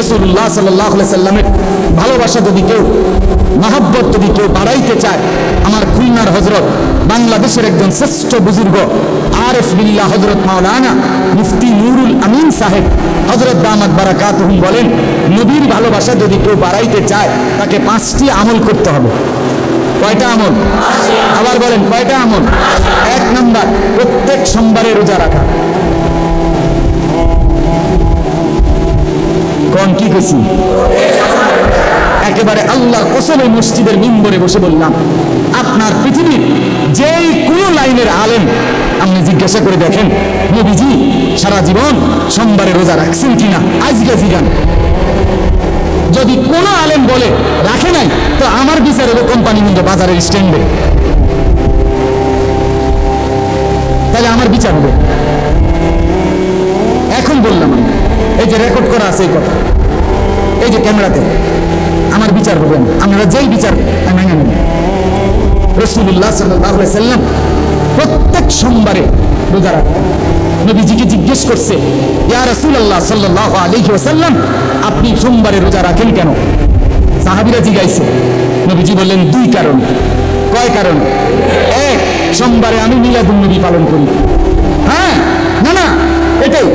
রসুল্লাহ সাল্লাহ সাল্লামের ভালোবাসা যদি কেউ, মাহব্বত যদি কেউ বাড়াইতে চায়, আমার খুলনার হজরত বাংলাদেশের একজন শ্রেষ্ঠ বুজুর্গ, আরেফ বিল্লাহ হজরত মাওলানা মুফতি নুরুল আমিন সাহেব হজরত দামাত বারাকাতুহুম বলেন, নবীর ভালোবাসা যদি কেউ বাড়াইতে চায়, তাকে পাঁচটি আমল করতে হবে। কয়টা আমল? আবার বলেন, কয়টা আমল? এক নাম্বার, প্রত্যেক সোমবারে রোজা রাখা। কোন কি কেছি একেবারে আল্লাহ কসলে মসজিদের মিম্বরে বসে বললাম, আপনার পৃথিবীর যেই কোন লাইনের আলেম, আপনি জিজ্ঞাসা করে দেখেন, নবীজি, সারা জীবন সোমবারে রোজা রাখছেন কিনা? আজকে জিগান। যদি কোনো আলেম বলে, রাখে নাই, তো আমার বিচার কোম্পানি কিন্তু বাজারের স্ট্যান্ডে। তাহলে আমার বিচার হবে। এখন বললাম আমি, এই যে রেকর্ড করা আছে এই কথা। এই যে ক্যামেরাতে, আমার বিচার হবে না আপনারা যেই বিচার মেনে নেব। রসুল্লাহ সাল্লাহ সাল্লাম প্রত্যেক সোমবারে রোজা রাখেন। নবীজিকে জিজ্ঞেস করছে, ইয়া রসুল্লাহ সাল্লাহ আলহি ওসাল্লাম আপনি সোমবারে রোজা রাখেন কেন? সাহাবিরা জিগাইছে নবীজি বললেন, দুই কারণ। কয় কারণ? এক, সোমবারে আমি মিলাদুল নবী পালন করি। হ্যাঁ? না না, এটাই।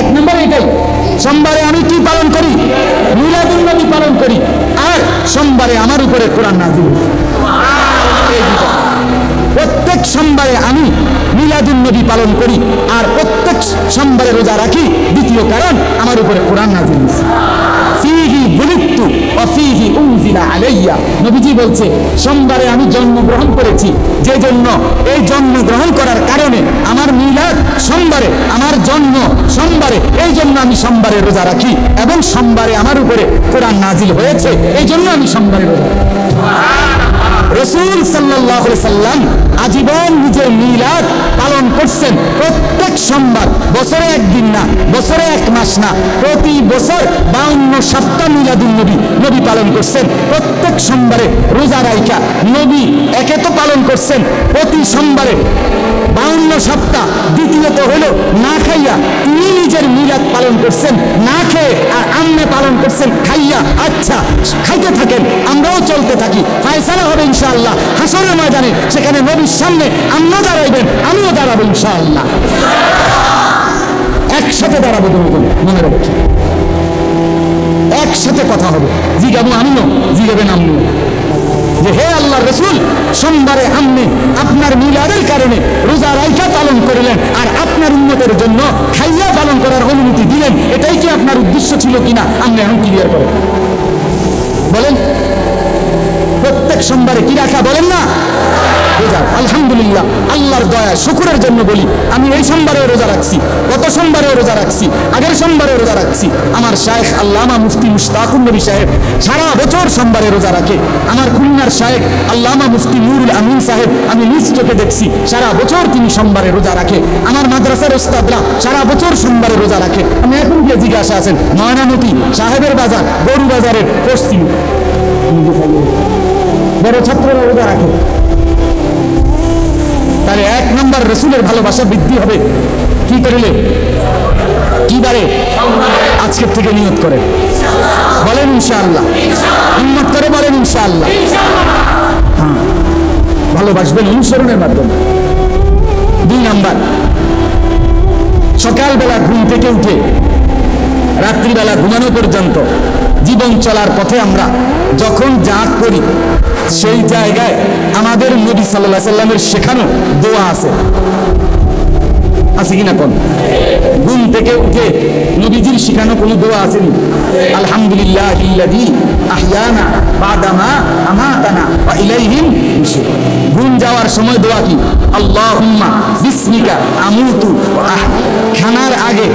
এক নম্বর এটাই সোমবারে আমি কি পালন করি? মিলাদুল নবী পালন করি। আর সোমবারে আমার উপরে কোরআন নাজিল। প্রত্যেক সোমবারে আমি মিলাদুল নবী পালন করি আর প্রত্যেক সোমবারে রোজা রাখি। দ্বিতীয় কারণ, আমার উপরে কোরআন নাজিল। ফিহি বুলিত্তু ওয়া ফিহি উনজিলা আলাইয়া। নবীজি বলছে, সোমবারে আমি জন্মগ্রহণ করেছি। যে জন্য এই জন্মগ্রহণ করার কারণে আমার মিলাদ সোমবারে, আমার জন্ম সোমবারে এই জন্য আমি সোমবারে রোজা রাখি এবং সোমবারে আমার উপরে কোরআন নাজিল হয়েছে এই জন্য আমি সোমবারে রোজা রাখি। রসুল সাল্লাহ সাল্লাম আজীবন নিজের মিলাদ পালন করছেন। প্রত্যেক সোমবার, বছরে একদিন না, বছরে এক মাস না, প্রতি বছর বাউন্ন সপ্তাহ মিলাদুল নবী নবী পালন করছেন। প্রত্যেক সোমবারে রোজা রাইকা নবী একে তো পালন করছেন। প্রতি সোমবারে বাউন্ন সপ্তাহ, দ্বিতীয়ত হলো না খাইয়া তিনি নিজের মিলাদ পালন করছেন। না খেয়ে আর আম্মে পালন করছেন। খাইয়া আচ্ছা খাইতে থাকেন, আমরাও চলতে থাকি। ফায়সালা হবে ইনশাআল্লাহ। হাসরের ময়দানে, সেখানে নবীর সামনে আম্মা দাঁড়াইবেন, আমিও দাঁড়াবো ইনশাআল্লাহ। একসাথে দাঁড়াবো দুজন মনে রাখছি একসাথে কথা হবে। জিগাবো আমিও জিগাবেন আমিও। যে হে আল্লাহ রসুল, সোমবারে আপনি আপনার মিলাদের কারণে রোজা রাইকা পালন করলেন আর আপনার উন্নতের জন্য খাইয়া পালন করার অনুমতি দিলেন, এটাই কি আপনার উদ্দেশ্য ছিল কিনা? আপনি এখন ক্লিয়ার করেন বলেন প্রত্যেক সোমবারে কি রাখা বলেন না? রোজা, আলহামদুলিল্লাহ, আল্লাহর দয়া, শুকুরের জন্য বলি, আমি এই সোমবারে রোজা রাখছি, গত সোমবারে রোজা রাখছি, আগের সোমবারে রোজা রাখছি। আমার শায়েখ আল্লামা মুফতি মুশতাকুর নবী সাহেব সারা বছর সোমবারে রোজা রাখে। আমার খুলনার শায়েখ আল্লামা মুফতি নুরুল আমিন সাহেব, আমি নিজ চোখে দেখছি, সারা বছর তিনি সোমবারে রোজা রাখে। আমার মাদ্রাসার ওস্তাদরা সারা বছর সোমবারে রোজা রাখে। আমি এখন গিয়ে জিজ্ঞাসা আছেন, ময়নামতি সাহেবের বাজার গরু বাজারের পশ্চিম। বড় ছাত্ররা রাখে। তাহলে এক নম্বর রসুলের ভালোবাসা বৃদ্ধি হবে। কি করিলে? কি বারে? আজকের থেকে নিয়ত করে বলেন ইনশাআল্লাহ। হিম্মত করে বলেন ইনশাআল্লাহ। হ্যাঁ ভালোবাসবেন অনুসরণের মাধ্যমে। দুই নাম্বার, সকালবেলা ঘুম থেকে উঠে রাত্রিবেলা ঘুমানো পর্যন্ত জীবন চলার পথে আমরা যখন যা করি সেই জায়গায় আমাদের নবী সাল্লাহ সাল্লামের শেখানো দোয়া আছে। আছে কিনা কোন? ঘুম থেকে উঠে নবীজির শেখানো কোনো দোয়া আসেনি আলহামদুলিল্লাহ ইল্লাযী আহইয়ানা বাদামা আমাতানা ঘুম যাওয়ার সময় দোয়া কি? আল্লাহুম্মা বিসমিকা আমুতু খানার আগে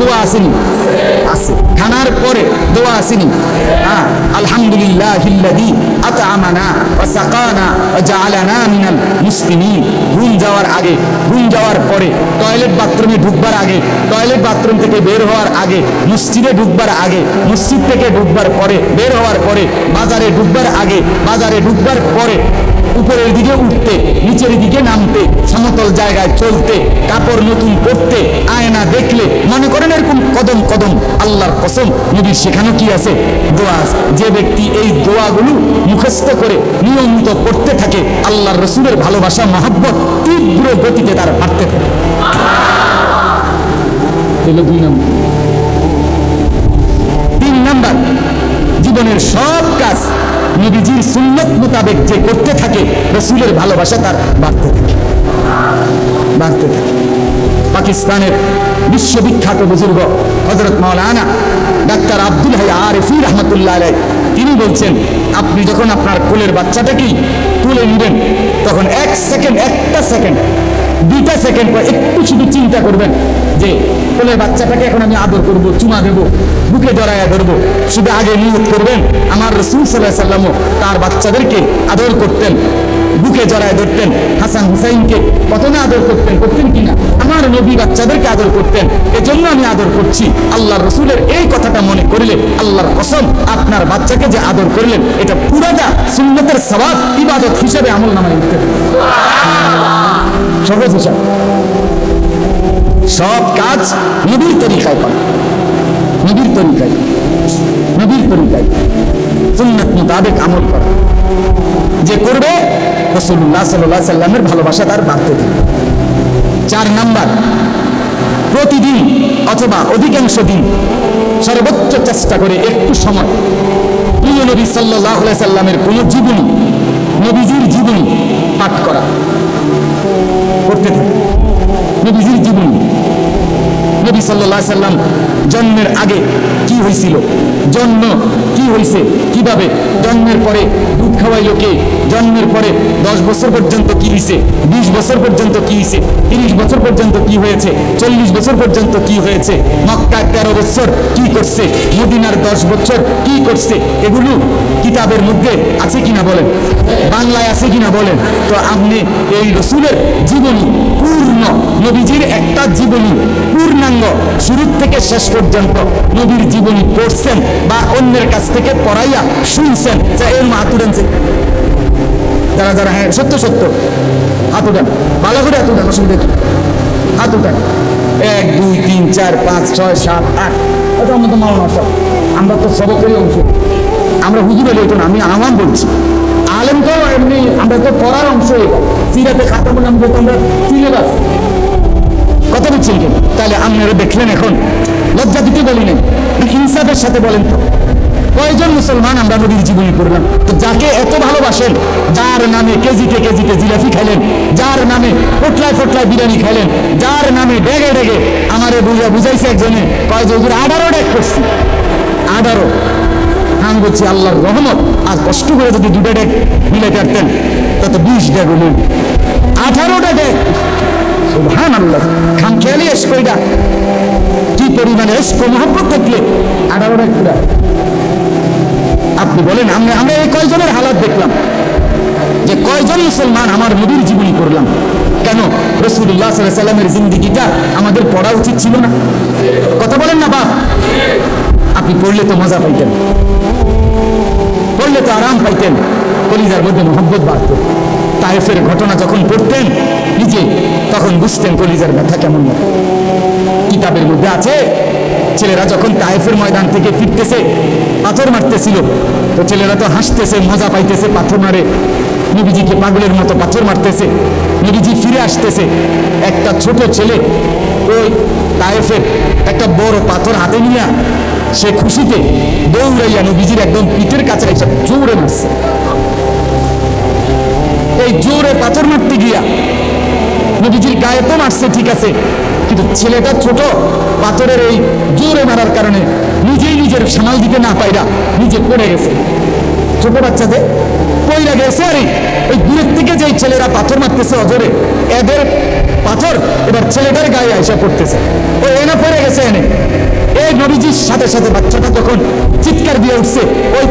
দোয়া আসেনি আছে। খানার পরে দোয়া আসেনি হ্যাঁ আলহামদুলিল্লাহ ইল্লাযী আত'আমানা ওয়া সাকানা ওয়া জাআলানা মিনাল মুসলিমিন। ঘুম যাওয়ার আগে, ঘুম যাওয়ার পরে টয়লেট বাথরুমে ঢুকবার আগে টয়লেট বাথরুম থেকে বের হওয়ার আগে, মসজিদে ঢুকবার আগে, মসজিদ থেকে ঢুকবার পরে, বের হওয়ার পরে, বাজারে ঢুকবার আগে, বাজারে ঢুকবার পরে, উপরের দিকে উঠতে, নিচের দিকে নামতে, সমতল জায়গায় চলতে, কাপড় নতুন পরতে, আয়না দেখলে, মনে করেন এরকম কদম কদম, আল্লাহর কসম নবীর সেখানে কি আছে? দোয়া যে ব্যক্তি এই দোয়াগুলো মুখস্থ করে, নিয়মিত পড়তে থাকে, আল্লাহর রসুলের ভালোবাসা, মহাব্বত তীব্র গতিতে তার বাড়তে থাকে। এলো দুই নম্বর। তিন নাম্বার, জীবনের সব কাজ সুন্নত মোতাবেক যে করতে থাকে, রসুলের ভালোবাসা তার বাড়তে থাকে। বাড়তে থাকে। পাকিস্তানের বিশ্ববিখ্যাত বুজুর্গ হজরত মাওলানা ডাক্তার আব্দুল হাই আরিফি রহমতুল্লাহ আলাই তিনি বলছেন, আপনি যখন আপনার কোলের বাচ্চাটাকেই তুলে নেবেন, তখন এক সেকেন্ড, একটা সেকেন্ড দুইটা সেকেন্ড পর একটু শুধু চিন্তা করবেন যে কোলের বাচ্চাটাকে এখন আমি আদর করব, চুমা দেব, বুকে জড়াইয়া ধরবো। শুধু আগে নিয়োগ করবেন, আমার রসুল সাল্লাহ সাল্লামও তার বাচ্চাদেরকে আদর করতেন, বুকে জড়ায় ধরতেন। হাসান হুসাইনকে কত আদর করতেন করতেন কিনা আমার নবী বাচ্চাদেরকে আদর করতেন, এজন্য আমি আদর করছি। আল্লাহ রসুলের এই কথাটা মনে করলে আল্লাহর কসম, আপনার বাচ্চাকে যে আদর করলেন, এটা পুরাটা সুন্নতের সবাব ইবাদত হিসেবে আমল নামায় উঠতে সহজ হিসাব সব কাজ নবীর তরিকায় করা। নবীর তরিকায়। নবীর তরিকায়। সুন্নত মোতাবেক আমল করা। যে করবে রসুল্লাহ সাল্লাহ সাল্লামের ভালোবাসা তার বাড়তে থাকে চার নাম্বার, প্রতিদিন অথবা অধিকাংশ দিন সর্বোচ্চ চেষ্টা করে একটু সময়। প্রিয় নবী সাল্লাহ সাল্লামের কোন জীবনী, নবীজির জীবনী পাঠ করা। নবীজির জীবন। নবী সাল্লাহ সাল্লাম জন্মের আগে কি হয়েছিল জন্ম কি হয়েছে কীভাবে? জন্মের পরে দুধ খাওয়াইলো কে? জন্মের পরে দশ বছর পর্যন্ত কি হয়েছে বিশ বছর পর্যন্ত কি হয়েছে তিরিশ বছর পর্যন্ত কি হয়েছে? চল্লিশ বছর পর্যন্ত কি হয়েছে? মক্কায় তেরো বছর কি করছে? মদিনার দশ বছর কি করছে? এগুলো কিতাবের মধ্যে আছে কিনা বলেন? বাংলায় আছে কিনা বলেন? তো আপনি এই রসুলের জীবনী পূর্ণ, নবীজির একটা জীবনী পূর্ণাঙ্গ শুরু থেকে শেষ পর্যন্ত নবীর জীবনী পড়ছেন বা অন্যের কাছ থেকে পড়াইয়া শুনছেন যে এর মা তুলেনছে যারা যারা হ্যাঁ সত্য সত্য। হাত উঠান। ভালো করে হাত উঠান অসুবিধা কি? হাত উঠান। এক দুই তিন চার পাঁচ ছয় সাত আট। এটা আমাদের মাওলানা সব আমরা তো সবকেরই অংশ। আমরা হুজুর এলে না, আমি আহ্বান বলছি। আলেম তো এমনি আমরা তো পড়ার অংশ এটা সিরাতে খাতা বলে আমরা তো আমরা সিলেবাস। কথা বুঝছেন কেন? তাহলে আপনারা দেখলেন এখন। লজ্জা দিতে বলি নাই। ইনসাফের সাথে বলেন তো। কয়জন মুসলমান আমরা নবীর জীবনী করলাম তো যাকে এত ভালোবাসেন, যার নামে কেজিতে কেজিতে জিলাফি খেলেন যার নামে ফোটলায় ফোটলায় বিরিয়ানি খেলেন যার নামে ডেগে ডেগে আমারে বুঝা বুঝাইছে একজনে, কয় যে, হুজুর ডেক করছি। আঠারো। আমি বলছি, আল্লাহর রহমত। আর কষ্ট করে যদি দুটো ডেক মিলে পারতেন, তত বিশ ডেক হলো আঠারোটা ডেক সুবহান আল্লাহ খাম খেয়ালি এসকইটা কি পরিমাণে এস্ক মহব্বত থাকলে আঠারোটা কুড়া আপনি বলেন, আমরা আমরা এই কয়জনের হালাত দেখলাম? যে কয়জন মুসলমান আমার নবীর জীবনী করলাম? কেন? রসুল্লাহ সাল্লামের জিন্দিগিটা আমাদের পড়া উচিত ছিল না? কথা বলেন না, বাপ। আপনি পড়লে তো মজা পাইতেন। পড়লে তো আরাম পাইতেন। কলিজার মধ্যে মোহব্বত বাড়ত। তায়েফের ঘটনা যখন পড়তেন নিজে তখন বুঝতেন কলিজার ব্যথা কেমন কিতাবের মধ্যে আছে, ছেলেরা যখন তায়েফের ময়দান থেকে ফিরতেছে, পাথর মারতেছিল, তো ছেলেরা তো হাসতেছে, মজা পাইতেছে, পাথর মারে। নবীজিকে পাগলের মতো পাথর মারতেছে, নবীজি ফিরে আসতেছে। একটা ছোট ছেলে ওই তায়েফের একটা বড় পাথর হাতে নিয়ে সে খুশিতে দৌড়াইয়া নবীজির একদম পিঠের কাছে এসে জোরে মারছে। এই জোরে পাথর মারতে গিয়া নবীজির গায়ে তো মারছে, ঠিক আছে। কিন্তু ছেলেটা ছোট, পাথরের এই জোরে মারার কারণে নিজেই নিজের সামাল দিতে না পাইরা নিজে পড়ে গেছে। ছোট বাচ্চাদের পইরা গেছে আরে। ওই দূরের থেকে যেই ছেলেরা পাথর মারতেছে অজরে, এদের পাথর এবার ছেলেটার গায়ে আইসা পড়তেছে। ও এনে পড়ে গেছে এনে। এই নবীজির সাথে সাথে বাচ্চাটা যখন চিৎকার দিয়ে উঠছে, ওই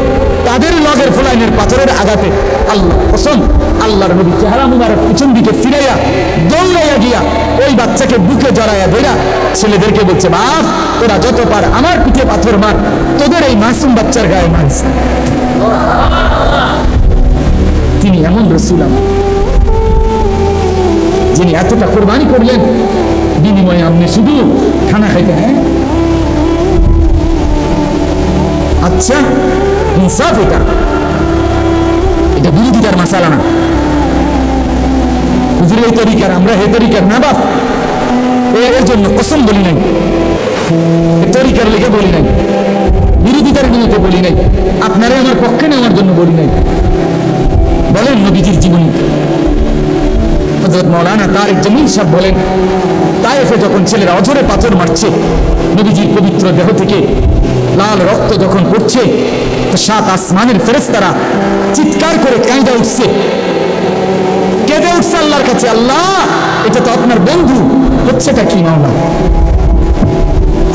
তাদের লগের ফুলাইনের পাথরের আঘাতে আল্লাহ কসম, আল্লাহর নবী চেহারা মুবারক পিছন দিকে ফিরাইয়া, দৌড়াইয়া গিয়া ওই বাচ্চাকে বুকে জড়াইয়া ধরা ছেলেদেরকে বলছে, বাপ, তোরা যত পার আমার পিঠে পাথর মার, তোদের এই মাসুম বাচ্চার গায়ে মারিস তিনি এমন রসুল যিনি এতটা কোরবানি করলেন, বিনিময়ে আপনি শুধু খানা খাইতেন হ্যাঁ? আচ্ছা ইনসাফ এটা এটা বিরোধিতার মাসালা না। হুজুর এই তরিকার, আমরা হে তরিকার না বাপ। এর জন্য কসম বলি নাই। তরিকার লিখে বলি নাই। বিরোধিতার বিরুদ্ধে বলি নাই। আপনারা আমার পক্ষে নেওয়ার জন্য বলি নাই। বলেন নবীজির জীবনী। হজরত মৌলানা তারেক জমিন সাহেব বলেন, তায়েফে যখন ছেলেরা অঝরে পাথর মারছে, নবীজির পবিত্র দেহ থেকে লাল রক্ত যখন পড়ছে সাত আসমানের ফেরেস্তারা চিৎকার করে কাঁদা উঠছে। কেঁদে উঠছে আল্লাহর কাছে, আল্লাহ, এটা তো আপনার বন্ধু, হচ্ছেটা কি মাওলা?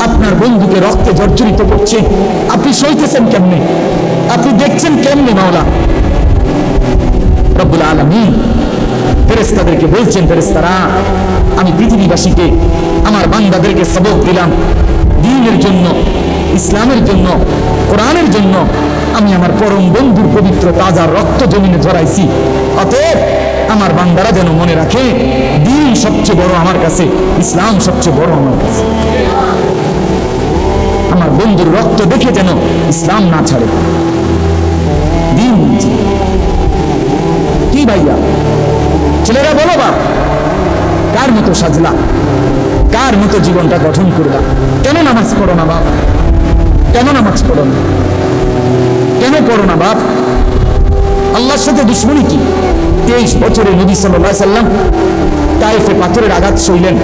আপনার বন্ধুকে রক্তে জর্জরিত করছে, আপনি সইতেছেন কেমনে? আপনি দেখছেন কেমনে মাওলা? রব্বুল আলমিন ফেরেস্তাদেরকে বলছেন ফেরেস্তারা আমি পৃথিবীবাসীকে আমার বান্দাদেরকে সবক দিলাম। দিনের জন্য, ইসলামের জন্য, কোরআনের জন্য আমি আমার পরম বন্ধুর পবিত্র তাজা রক্ত জমিনে ঝরাইছি। অতএব আমার বান্দারা যেন মনে রাখে, দিন সবচেয়ে বড় আমার কাছে, ইসলাম সবচেয়ে বড় আমার কাছে। আমার বন্ধুর রক্ত দেখে যেন ইসলাম না ছাড়ে। দিন কি ভাইয়া? ছেলেরা বলো বাপ, কার মতো সাজলা? কার মতো জীবনটা গঠন করলা কেন নামাজ পড়ো না বাপ? কেন নামাজ পড়ো না? কেন পড়ো না বাপ? আল্লাহর সাথে দুশ্মনী কি? তেইশ বছরে নবী সাল্লাহ সাল্লাম তাইফে পাথরের আঘাত সইলেন।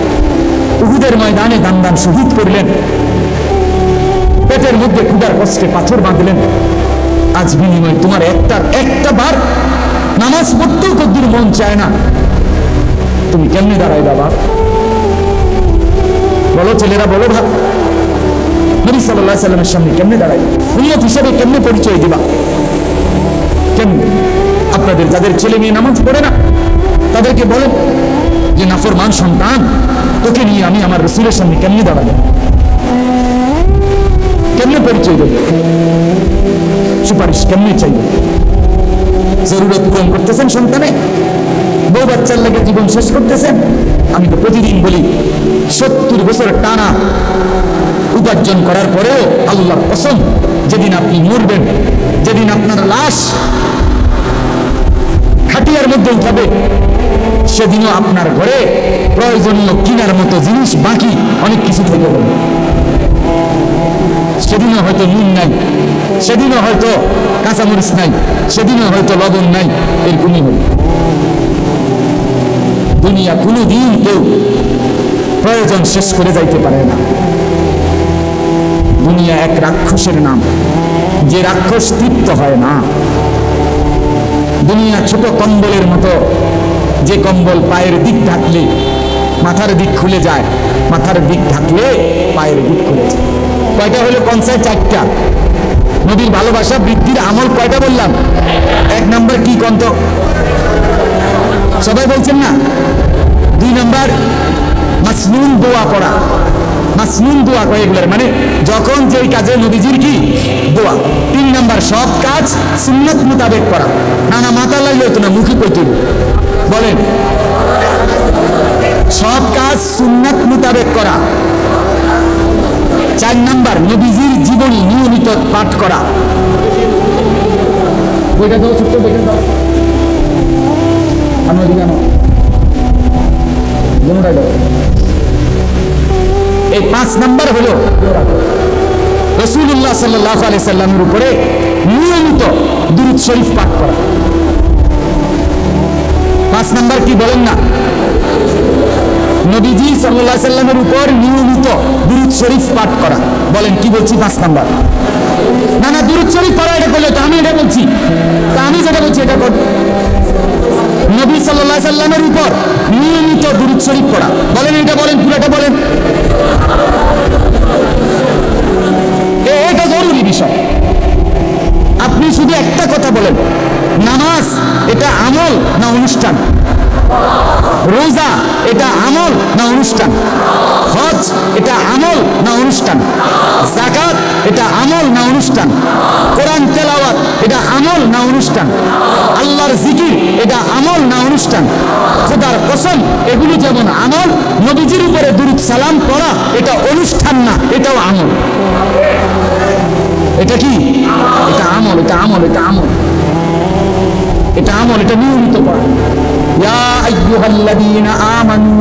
উহুদের ময়দানে দান দান শহীদ করলেন। পেটের মধ্যে ক্ষুদার কষ্টে পাথর বাঁধলেন। আজ বিনিময় তোমার একটার একটা বার নামাজ পড়তেও কদ্দুর মন চায় না। তুমি কেমনে দাঁড়াই বাবা? বলো ছেলেরা, বলো ভাব নবী সাল্লাহ সাল্লামের সামনে কেমনে দাঁড়াই উন্নত হিসাবে কেমনে পরিচয় দিবা? কেমনে? আপনাদের, যাদের ছেলে মেয়ে নামাজ পড়ে না, তাদেরকে বলেন যে নাফরমান সন্তান, তোকে নিয়ে আমি আমার রসুলের সামনে কেমনে দাঁড়াবো? কেমনে পরিচয় দেবে? সুপারিশ কেমনে চাইবে? জরুরত পূরণ করতেছেন সন্তানে। বউ বাচ্চার লাগে জীবন শেষ করতেছেন। আমি তো প্রতিদিন বলি, সত্তর বছর টানা উপার্জন করার পরেও আল্লাহ কসম, যেদিন আপনি মরবেন, যেদিন আপনার লাশ খাটিয়ার মধ্যে উঠাবে, সেদিনও আপনার ঘরে প্রয়োজনীয় কিনার মতো জিনিস বাকি, অনেক কিছু থেকে সেদিনও হয়তো নুন নাই, সেদিনও হয়তো কাঁচামরিচ নাই, সেদিনও হয়তো লবণ নাই, এরকমই হবে দুনিয়া কোনো দিন কেউ প্রয়োজন শেষ করে যাইতে পারে না। দুনিয়া এক রাক্ষসের নাম, যে রাক্ষস তৃপ্ত হয় না। দুনিয়া ছোট কম্বলের মতো, যে কম্বল পায়ের দিক ঢাকলে, মাথার দিক খুলে যায়, মাথার দিক ঢাকলে পায়ের দিক খুলে যায়। কয়টা হলো কনসার্ট চারটা। নদীর ভালোবাসা, বৃদ্ধির আমল কয়টা বললাম? এক নাম্বার কি কন্ত? সবাই বলছেন না? দুই নাম্বার, মাসনুন দোয়া করা মাসনুন দোয়া করে এগুলোর মানে যখন যেই কাজে নবীজির কি? দোয়া। তিন নাম্বার, সব কাজ সুন্নত মোতাবেক করা। না না, মাথা লাগলে হতো না, মুখে কইতে হবে। বলেন। সব কাজ সুন্নাত মোতাবেক করা। চার নাম্বার, নবীজির জীবনী নিয়মিত পাঠ করা। এই পাঁচ নাম্বার হলো রসুল্লাহ সাল্লাহ আলি সাল্লামের উপরে নিয়মিত দুরুদ শরীফ পাঠ করা। পাঁচ নাম্বার কি বলেন না? নবীজি সাল্লাহ সাল্লামের উপর নিয়মিত দুরুদ শরীফ পাঠ করা। বলেন, কি বলছি? পাঁচ নাম্বার। না না, দুরুদ শরীফ পড়া এটা করলে তো আমি এটা বলছি। তা আমি যেটা বলছি, এটা কর। নবী সাল্লাহ সাল্লামের উপর নিয়মিত দুরুদ শরীফ পড়া। বলেন, এটা বলেন, পুরোটা বলেন। এটা জরুরি বিষয়। আপনি শুধু একটা কথা বলেন। নামাজ, এটা আমল না অনুষ্ঠান? রোজা এটা আমল না অনুষ্ঠান? হজ এটা আমল না অনুষ্ঠান? জাকাত এটা আমল না অনুষ্ঠান? কোরআন তেলাওয়াত এটা আমল না অনুষ্ঠান? আল্লাহর জিকির এটা আমল না অনুষ্ঠান? খোদার কসম, এগুলো যেমন আমল, নবীজির উপরে দুরুদ সালাম পড়া এটা অনুষ্ঠান না, এটাও আমল। এটা কি? এটা আমল এটা আমল এটা আমল। এটা আমল, এটা নিয়মিত পড়া। ইয়া আইয়ুহাল্লাযীনা আমানু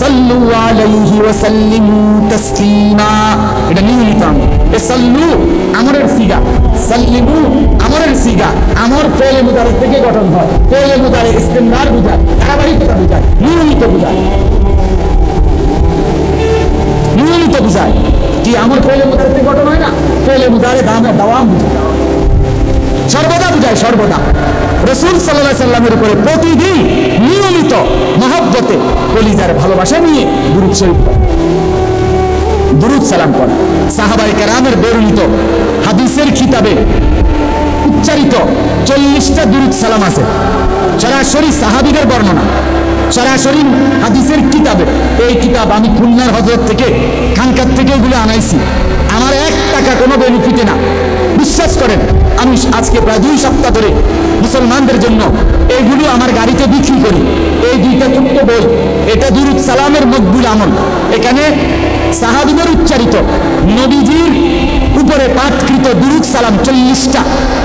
সাল্লু আলাইহি ওয়া সাল্লিমু তাসলিমা এটা নিয়মিত আমল এ সাল্লু আমরের সিগা। সাল্লিমু আমরের সিগা। আমর ফেলে মুদারে থেকে গঠন হয়। ফেলে মুদারে ইস্তেমরার বুঝায়, ধারাবাহিকতা বুঝায়, নিয়মিত বুঝায়। নিয়মিত বুঝায়। কি আমর ফেলে মুদারে থেকে গঠন হয় না? ফেলে মুদারে দামে দাওয়াম বুঝায়। সর্বদা বুঝায় সর্বদা। রসুল সাল্লাহ সাল্লামের উপরে প্রতিদিন নিয়মিত মহব্বতে কলিজার ভালোবাসা নিয়ে দুরুদ শরীফ দুরুদ সালাম সাহাবাই বর্ণিত হাদিসের উচ্চারিত চল্লিশটা দুরুদ সালাম আছে। সরাসরি সাহাবিদের বর্ণনা। সরাসরি হাদিসের কিতাবে এই কিতাব আমি খুলনার হজরত থেকে, খানকার থেকে এগুলো আনাইছি। আমার এক টাকা কোনো বেনিফিটে না। বিশ্বাস করেন আমি আজকে প্রায় দুই সপ্তাহ ধরে মুসলমানদের জন্য এইগুলো আমার গাড়িতে বিক্রি করি। এই দুইটা ছোট্ট বই, এটা দুরুদ সালামের মকবুল আমল। এখানে সাহাবিদের উচ্চারিত, নবীজির উপরে পাঠকৃত দুরুদ সালাম চল্লিশটা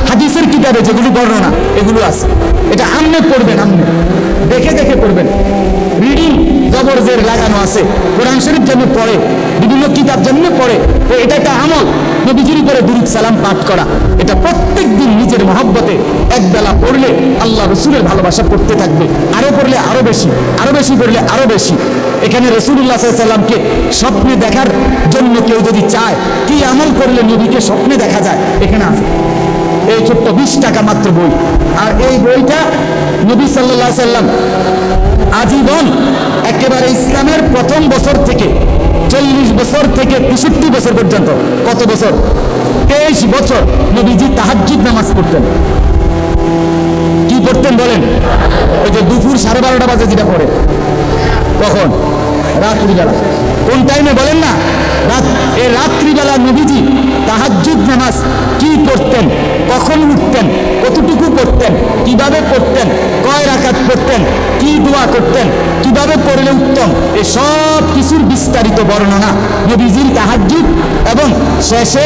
হাদিসের কিতাবে যেগুলি বর্ণনা, এগুলো আছে। এটা আমনে পড়বেন, আমনে। দেখে দেখে পড়বেন। রিডিং জবরজের লাগানো আছে, কোরআন শরীফ যেন পড়ে, বিভিন্ন কিতাব যেমনি পড়ে, তো এটা একটা আমল। নবীজির উপরে দুরুদ সালাম পাঠ করা। এটা প্রত্যেক দিন নিজের মহব্বতে এক বেলা পড়লে আল্লাহ রসুলের ভালোবাসা পড়তে থাকবে। আরও পড়লে আরও বেশি আরও বেশি পড়লে আরও বেশি। এখানে রসুল্লাহ সাল্লামকে স্বপ্নে দেখার জন্য কেউ যদি চায়, কি আমল করলে নবীকে স্বপ্নে দেখা যায়? এখানে আছে। এই ছোট্ট বিশ টাকা মাত্র বই। আর এই বইটা নবী সাল্লাহ সাল্লাম আজীবন একেবারে ইসলামের প্রথম বছর থেকে, চল্লিশ বছর থেকে তেষট্টি বছর পর্যন্ত, কত বছর? তেইশ বছর নবীজি তাহাজ্জুদ নামাজ পড়তেন। কি পড়তেন বলেন? ওই যে দুপুর সাড়ে বারোটা বাজে যেটা পড়ে। কখন? রাত্রিবেলা। কোন টাইমে বলেন না? রাত রাত্রিবেলা নবীজি তাহাজ্জুদ নামাজ কি করতেন কখন উঠতেন? কতটুকু করতেন কীভাবে পড়তেন? কয় রাকাত করতেন কি দোয়া করতেন? কীভাবে করলে উত্তম? এ সব কিছুর বিস্তারিত বর্ণনা নবীজির তাহাজ্জুদ এবং শেষে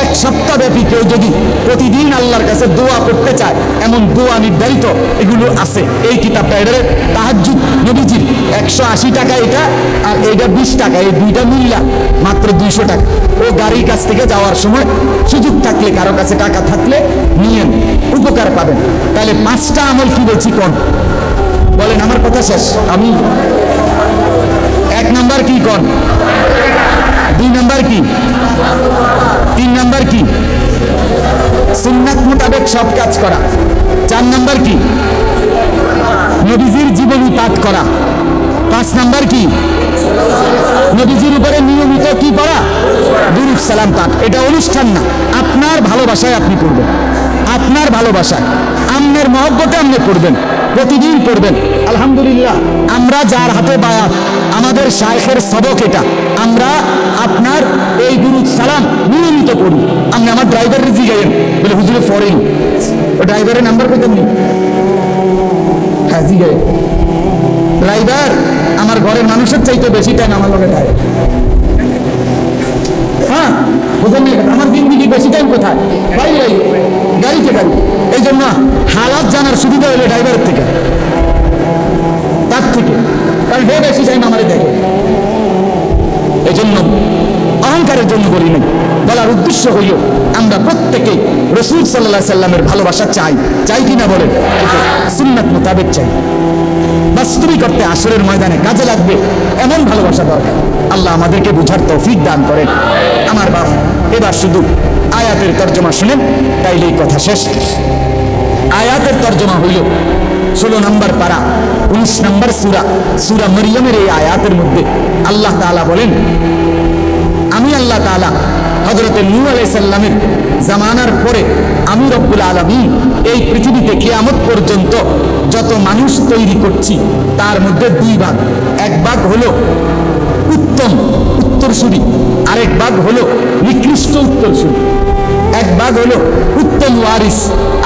এক সপ্তাহ ব্যাপী কেউ যদি প্রতিদিন আল্লাহর কাছে দোয়া করতে চায়, এমন দোয়া নির্ধারিত, এগুলো আছে। এই কিতাবটা এটার তাহাজ্জুদ নবীজির একশো আশি টাকা এটা, আর এইটা বিশ টাকা, এই দুইটা মিল্লা, মাত্র দুইশো টাকা। ও গাড়ির কাছ থেকে যাওয়ার সময় সুযোগ থাকলে, কারও কাছে টাকা থাকলে নিয়েন উপকার পাবেন। তাহলে পাঁচটা আমল কি বলছি কোন? বলেন, আমার কথা শেষ। আমি এক নাম্বার কি কোন? দুই নাম্বার কি? তিন নাম্বার কি? সুন্নাত মোতাবেক সব কাজ করা। চার নাম্বার কি? নবীজির জীবনী পাঠ করা। পাঁচ নাম্বার কি? নবীজির উপরে নিয়মিত কি পড়া দুরুদ সালাম পাঠ। এটা অনুষ্ঠান না। আপনার ভালোবাসায় আপনি পড়বেন। আপনার ভালোবাসায় আমনের মহব্বতে আপনি পড়বেন প্রতিদিন পড়বেন। আলহামদুলিল্লাহ। আমরা যার হাতে বায়াত আমাদের শায়েখের সবক এটা। আমরা আপনার এই দুরুদ সালাম নিয়মিত পড়ি। আপনি আমার ড্রাইভার ড্রাইভারের জিগাইয়েন বলে হুজুরে ফরেন ও ড্রাইভারের নাম্বার পেতেন নি? হ্যাঁ জিগাইয়েন ড্রাইভার আমার ঘরের মানুষের চাইতে বেশি টাইম আমার লগে যায় হ্যাঁ বুঝলেন না? আমার জিন্দিগি বেশি টাইম কোথায়? বাড়ি গাড়িতে গাড়ি এই জন্য হালাত জানার সুবিধা হলো ড্রাইভারের থেকে। তার থেকে। কারণ হে বেশি টাইম আমারে দেখে এই জন্য অহংকারের জন্য করি নাই বলার উদ্দেশ্য হইল আমরা প্রত্যেকে রসুল সাল্লাহ সাল্লামের ভালোবাসা চাই। চাই কিনা কিন্তু সুন্নাত মোতাবেক চাই। বাস্তবিক অর্থে আসরের ময়দানে কাজে লাগবে এমন ভালোবাসা দরকার। আল্লাহ আমাদেরকে বুঝার তৌফিক দান করেন। আমার বাপ এবার শুধু আয়াতের তর্জমা শুনেন, তাইলেই কথা শেষ। আয়াতের তর্জমা হইল ষোলো নম্বর পারা, উনিশ নম্বর সুরা। সুরা মরিয়মের এই আয়াতের মধ্যে আল্লাহ তাআলা বলেন, আমি আল্লাহ তাআলা হজরতে নূহ আলাই সাল্লামের জামানার পরে আমি রব্বুল আলমী এই পৃথিবীতে কেয়ামত পর্যন্ত যত মানুষ তৈরি করছি, তার মধ্যে দুই ভাগ। এক ভাগ হলো উত্তম উত্তরসূরি, আরেক ভাগ হলো নিকৃষ্ট উত্তরসূরি। এক ভাগ হলো উত্তম ওয়ারিস,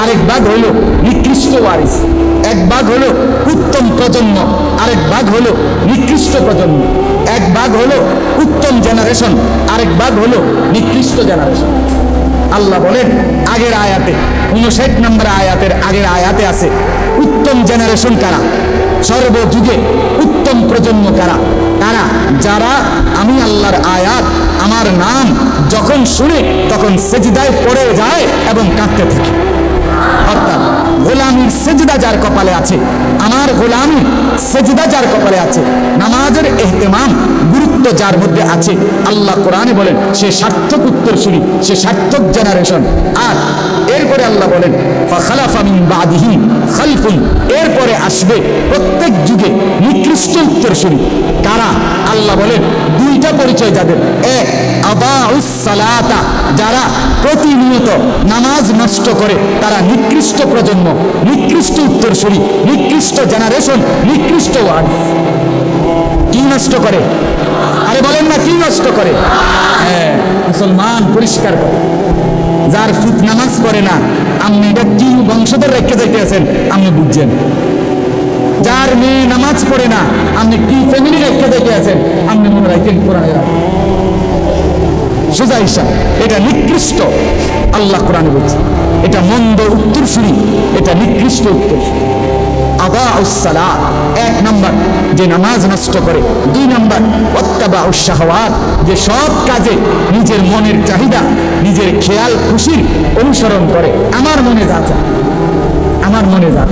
আরেক ভাগ হলো নিকৃষ্ট ওয়ারিস। এক ভাগ হলো উত্তম প্রজন্ম, আরেক ভাগ হলো নিকৃষ্ট প্রজন্ম। এক ভাগ হলো উত্তম জেনারেশন আরেক ভাগ হলো নিকৃষ্ট জেনারেশন আল্লাহ বলেন, আগের আয়াতে, উনষাট নম্বর আয়াতের আগের আয়াতে আছে, উত্তম জেনারেশন কারা? সর্বযুগে উত্তম প্রজন্ম কারা? কারা? যারা আমি আল্লাহর আয়াত আমার নাম যখন শুনে তখন সেজিদায় পড়ে যায় এবং কাঁদতে থাকে। অর্থাৎ গোলামির সেজদা যার কপালে আছে, আমার গোলামি সেজদা যার কপালে আছে, নামাজের এহতেমাম গুরুত্ব যার মধ্যে আছে, আল্লাহ কোরআনে বলেন, সে সার্থক উত্তরসূরি, সে সার্থক জেনারেশন আর এরপরে আল্লাহ বলেন এরপরে আসবে প্রত্যেক যুগে নিকৃষ্ট উত্তরসূরি। কারা? আল্লাহ বলেন, দুইটা পরিচয় যাদের। এক সালাতা, যারা প্রতিনিয়ত নামাজ নষ্ট করে, তারা নিকৃষ্ট প্রজন্ম নিকৃষ্ট উত্তরসূরি, নিকৃষ্ট জেনারেশন নিকৃষ্ট ওয়ার্ড কি নষ্ট করে? আরে বলেন না, কি নষ্ট করে? হ্যাঁ মুসলমান পরিষ্কার করে যার ফুট নামাজ করে না, আপনি এটা কি বংশধর রেখে যাইতে আছেন? আপনি বুঝছেন। যার মেয়ে নামাজ পড়ে না, আপনি কি ফ্যামিলি রেখে যাইতে আছেন? আপনি মনে রাখেন কোরআনের সোজা হিসাব এটা নিকৃষ্ট। আল্লাহ কোরআনে বলছে। এটা মন্দ উত্তর সুরি এটা নিকৃষ্ট উত্তর আবা উসালা এক নম্বর, যে নামাজ নষ্ট করে। দুই নম্বর অত্যাবা উৎসাহওয়ার যে সব কাজে নিজের মনের চাহিদা, নিজের খেয়াল খুশির অনুসরণ করে। আমার মনে যা আমার মনে যা।